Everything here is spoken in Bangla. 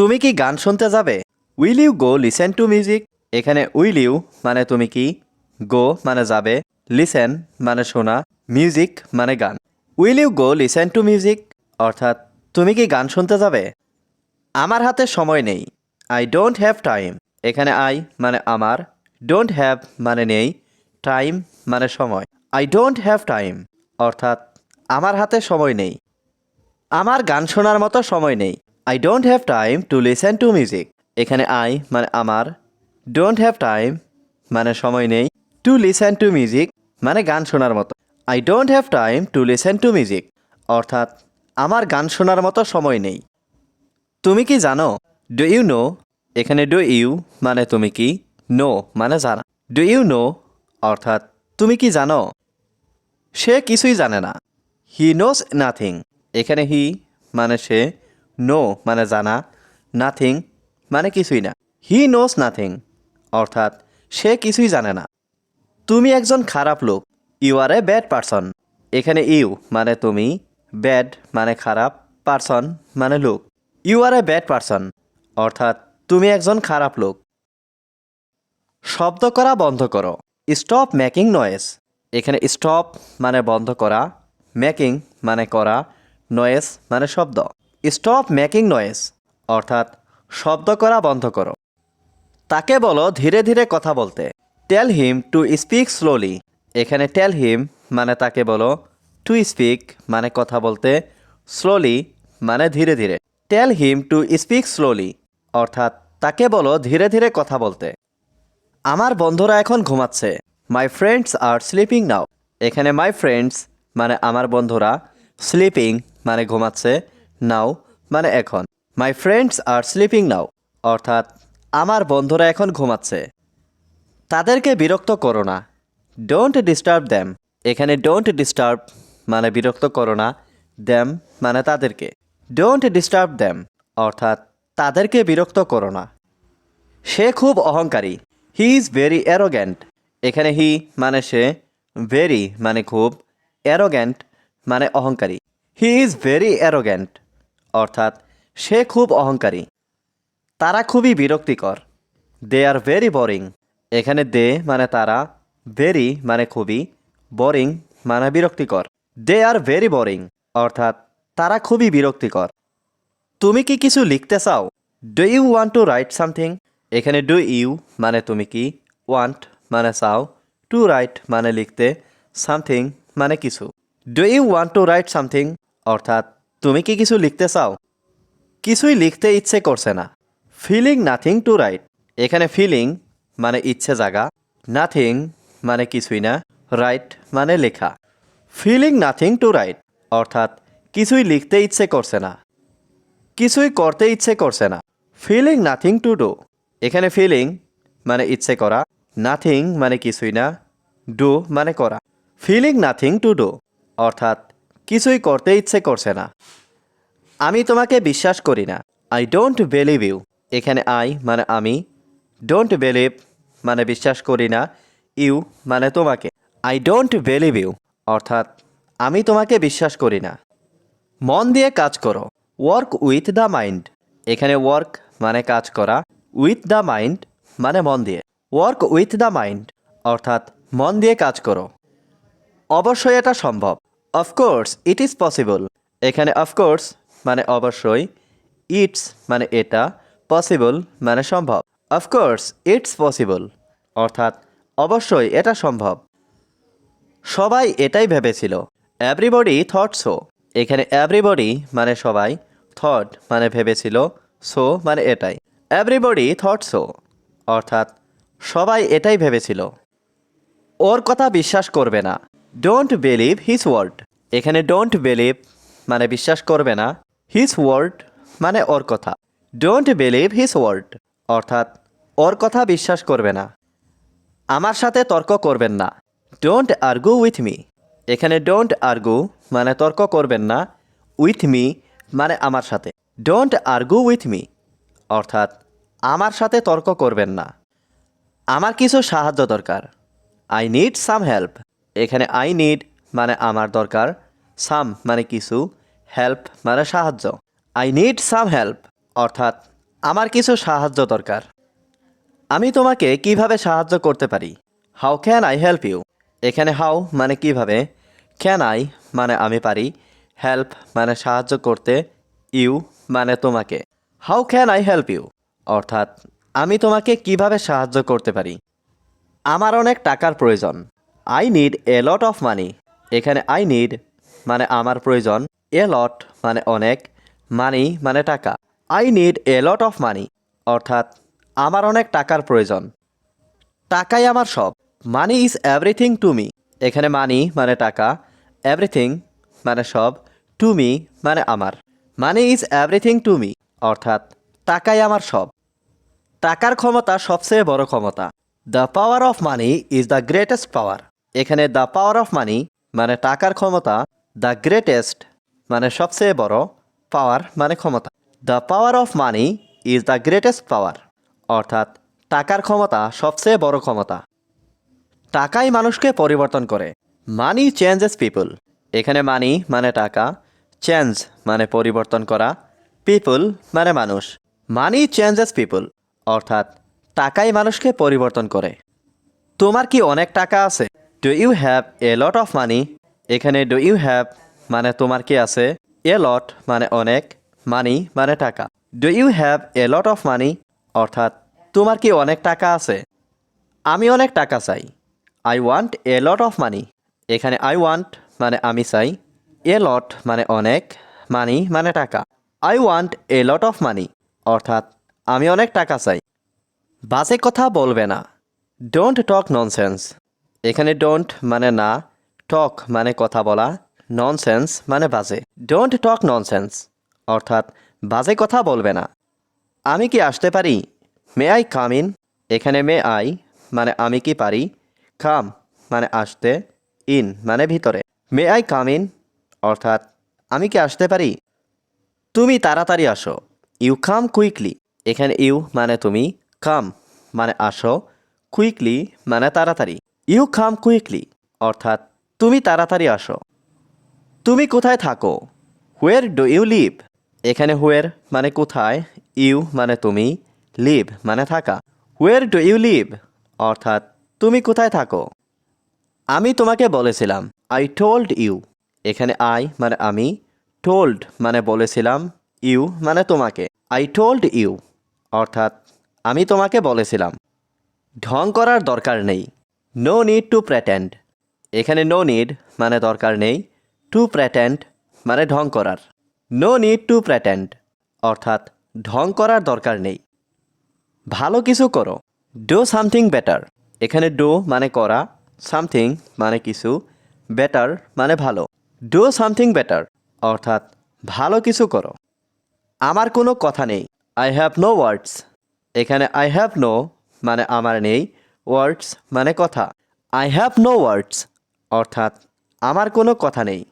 তুমি কি গান শুনতে যাবে? Will you go listen to music এখানে উইল ইউ মানে তুমি কি? গো মানে যাবে। লিসেন মানে শোনা। মিউজিক মানে গান। Will you go listen to music অর্থাৎ তুমি কি গান শুনতে যাবে? আমার হাতে সময় নেই। আই ডোন্ট হ্যাভ টাইম এখানে আই মানে আমার। ডোন্ট হ্যাভ মানে নেই। টাইম মানে সময়। আই ডোন্ট হ্যাভ টাইম অর্থাৎ আমার হাতে সময় নেই। আমার গান শোনার মতো সময় নেই। I don't have time to listen to music এখানে আই মানে আমার। ডোন্ট হ্যাভ টাইম মানে সময় নেই। টু লিসেন টু মিউজিক মানে গান শোনার মতো। I don't have time to listen to music অর্থাৎ আমার গান শোনার মতো সময় নেই। তুমি কি জানো? ডু ইউ নো এখানে ডু ইউ মানে তুমি কি? নো মানে জানা। ডু ইউ নো অর্থাৎ তুমি কি জানো? সে কিছুই জানে না। হি নোস নাথিং এখানে হি মানে সে নো মানে জানা নাথিং মানে কিছুই না। হি নোস নাথিং অর্থাৎ সে কিছুই জানে না। তুমি একজন খারাপ লোক you are a bad person এখানে ইউ মানে তুমি ব্যাড মানে খারাপ পারসন মানে লোক। You are a bad person অর্থাৎ তুমি একজন খারাপ লোক। শব্দ করা বন্ধ করো। স্টপ মেকিং নয়েস এখানে স্টপ মানে বন্ধ করা মেকিং মানে করা নয়েস মানে শব্দ। স্টপ মেকিং নয়েস অর্থাৎ শব্দ করা বন্ধ করো। তাকে বলো ধীরে ধীরে কথা বলতে। Tell him to speak slowly এখানে টেল হিম মানে তাকে বলো টু স্পিক মানে কথা বলতে স্লোলি মানে ধীরে ধীরে। Tell him to speak slowly অর্থাৎ তাকে বলো ধীরে ধীরে কথা বলতে। আমার বন্ধুরা এখন ঘুমাচ্ছে। My friends are sleeping now এখানে মাই ফ্রেন্ডস মানে আমার বন্ধুরা স্লিপিং মানে ঘুমাচ্ছে। নাও মানে এখন। My friends are sleeping now অর্থাৎ, আমার বন্ধুরা এখন ঘুমাচ্ছে। তাদেরকে বিরক্ত করো না। ডোন্ট ডিস্টার্ব দ্যাম এখানে ডোন্ট ডিস্টার্ব মানে বিরক্ত করো না। দ্যাম মানে তাদেরকে। ডোন্ট ডিস্টার্ব দ্যাম অর্থাৎ, তাদেরকে বিরক্ত করো না। সে খুব অহংকারী। হি ইজ ভেরি অ্যারোগ্যান্ট এখানে হি মানে সে ভেরি মানে খুব অ্যারোগ্যান্ট মানে অহংকারী। হি ইজ ভেরি অ্যারোগ্যান্ট অর্থাৎ সে খুব অহংকারী। তারা খুবই বিরক্তিকর। দে আর ভেরি বোরিং এখানে দে মানে তারা ভেরি মানে খুবই বোরিং মানে বিরক্তিকর। দে আর ভেরি বোরিং অর্থাৎ তারা খুবই বিরক্তিকর। তুমি কি কিছু লিখতে চাও? Do you want to write something এখানে ডু ইউ মানে তুমি কি ওয়ান্ট মানে চাও। টু রাইট মানে লিখতে সামথিং মানে কিছু। Do you want to write something অর্থাৎ তুমি কি কিছু লিখতে চাও? কিছুই লিখতে ইচ্ছে করছে না। ফিলিং নাথিং টু রাইট এখানে ফিলিং মানে ইচ্ছে জাগা। নাথিং মানে কিছুই না। রাইট মানে লেখা। ফিলিং নাথিং টু রাইট অর্থাৎ কিছুই লিখতে ইচ্ছে করছে না। কিছুই করতে ইচ্ছে করছে না। ফিলিং নাথিং টু ডু এখানে ফিলিং মানে ইচ্ছে করা। নাথিং মানে কিছুই না। ডু মানে করা। ফিলিং নাথিং টু ডু অর্থাৎ কিছুই করতে ইচ্ছে করছে না। আমি তোমাকে বিশ্বাস করি না। আই ডোন্ট বিলিভ ইউ এখানে আই মানে আমি। ডোন্ট বিলিভ মানে বিশ্বাস করি না। ইউ মানে তোমাকে। আই ডোন্ট বিলিভ ইউ অর্থাৎ আমি তোমাকে বিশ্বাস করি না। মন দিয়ে কাজ করো। ওয়ার্ক উইথ দ্য মাইন্ড এখানে ওয়ার্ক মানে কাজ করা। উইথ দ্য মাইন্ড মানে মন দিয়ে। ওয়ার্ক উইথ দ্য মাইন্ড অর্থাৎ মন দিয়ে কাজ করো। অবশ্যই এটা সম্ভব। Of course it is possible এখানে অফকোর্স মানে অবশ্যই ইটস মানে এটা পসিবল মানে সম্ভব। অফকোর্স ইটস পসিবল অর্থাৎ অবশ্যই এটা সম্ভব। সবাই এটাই ভেবেছিল। এভরিবডি থট সো এখানে এভরিবডি মানে সবাই থট মানে ভেবেছিল সো মানে এটাই। এভরিবডি থট সো অর্থাৎ সবাই এটাই ভেবেছিল। ওর কথা বিশ্বাস করবে না। ডোন্ট বিলিভ হিজ ওয়ার্ড এখানে ডোন্ট বিলিভ মানে বিশ্বাস করবে না হিজ ওয়ার্ড মানে ওর কথা। ডোন্ট বিলিভ হিজ ওয়ার্ড অর্থাৎ ওর কথা বিশ্বাস করবে না। আমার সাথে তর্ক করবেন না ডোন্ট আর্গু উইথ মি এখানে ডোন্ট আর্গু মানে তর্ক করবেন না উইথ মি মানে আমার সাথে। ডোন্ট আর্গু উইথ মি অর্থাৎ আমার সাথে তর্ক করবেন না। আমার কিছু সাহায্য দরকার। আই নিড সাম হেল্প এখানে আই নিড মানে আমার দরকার, সাম মানে কিছু, হেল্প মানে সাহায্য। আই নিড সাম হেল্প, অর্থাৎ আমার কিছু সাহায্য দরকার। আমি তোমাকে কীভাবে সাহায্য করতে পারি? How can I help you এখানে হাউ মানে কীভাবে? ক্যান আই মানে আমি পারি। হেল্প মানে সাহায্য করতে। ইউ মানে তোমাকে। How can I help you অর্থাৎ আমি তোমাকে কীভাবে সাহায্য করতে পারি? আমার অনেক টাকার প্রয়োজন। I need a lot of money এখানে আই নিড মানে আমার প্রয়োজন এ লট মানে অনেক মানি মানে টাকা। I need a lot of money অর্থাৎ আমার অনেক টাকার প্রয়োজন। টাকাই আমার সব। Money is everything to me এখানে মানি মানে টাকা এভরিথিং মানে সব টু মি মানে আমার। Money is everything to me অর্থাৎ টাকাই আমার সব। টাকার ক্ষমতা সবচেয়ে বড় ক্ষমতা। The power of money is the greatest power এখানে দ্য পাওয়ার অফ মানি মানে টাকার ক্ষমতা দ্য গ্রেটেস্ট মানে সবচেয়ে বড় পাওয়ার মানে ক্ষমতা। The power of money is the greatest power অর্থাৎ টাকার ক্ষমতা সবচেয়ে বড় ক্ষমতা। টাকাই মানুষকে পরিবর্তন করে। মানি চেঞ্জেস পিপল এখানে মানি মানে টাকা চেঞ্জ মানে পরিবর্তন করা পিপল মানে মানুষ। মানি চেঞ্জেস পিপল অর্থাৎ টাকাই মানুষকে পরিবর্তন করে। তোমার কি অনেক টাকা আছে? Do you have a lot of money এখানে ডু ইউ হ্যাভ মানে তোমার কি আছে? এ লট মানে অনেক মানি মানে টাকা। Do you have a lot of money অর্থাৎ তোমার কি অনেক টাকা আছে? আমি অনেক টাকা চাই। I want a lot of money এখানে আই ওয়ান্ট মানে আমি চাই। এ লট মানে অনেক মানি মানে টাকা। I want a lot of money অর্থাৎ আমি অনেক টাকা চাই। বাজে কথা বলবে না। ডোন্ট টক ননসেন্স এখানে ডোন্ট মানে না টক মানে কথা বলা ননসেন্স মানে বাজে। ডোন্ট টক ননসেন্স অর্থাৎ বাজে কথা বলবে না। আমি কি আসতে পারি? মে আই কাম ইন এখানে মে আই মানে আমি কি পারি? কাম মানে আসতে ইন মানে ভিতরে। মে আই কাম ইন অর্থাৎ আমি কি আসতে পারি? তুমি তাড়াতাড়ি আসো। ইউ কাম কুইকলি এখানে ইউ মানে তুমি কাম মানে আসো। কুইকলি মানে তাড়াতাড়ি। ইউ কাম কুইকলি, অর্থাৎ তুমি তাড়াতাড়ি আসো। তুমি কোথায় থাকো? হোয়ের ডু ইউ লিভ এখানে হোয়ের মানে কোথায়, ইউ মানে তুমি লিভ মানে থাকা। হোয়ের ডু ইউ লিভ অর্থাৎ তুমি কোথায় থাকো? আমি তোমাকে বলেছিলাম আই টোল্ড ইউ এখানে আই মানে আমি টোল্ড মানে বলেছিলাম ইউ মানে তোমাকে। আই টোল্ড ইউ অর্থাৎ আমি তোমাকে বলেছিলাম। ঢং করার দরকার নেই। নো নিড টু প্রেটেন্ড এখানে নো নিড মানে দরকার নেই। টু প্রেটেন্ড মানে ঢং করার। নো নিড টু প্রেটেন্ড অর্থাৎ ঢং করার দরকার নেই। ভালো কিছু করো। ডো সামথিং বেটার এখানে ডো মানে করা সামথিং মানে কিছু বেটার মানে ভালো। ডো সামথিং বেটার অর্থাৎ ভালো কিছু করো। আমার কোনো কথা নেই। আই হ্যাভ নো ওয়ার্ডস এখানে আই হ্যাভ নো মানে আমার নেই। ওয়ার্ডস মানে কথা। আই হ্যাভ নো ওয়ার্ডস অর্থাৎ আমার কোনো কথা নেই।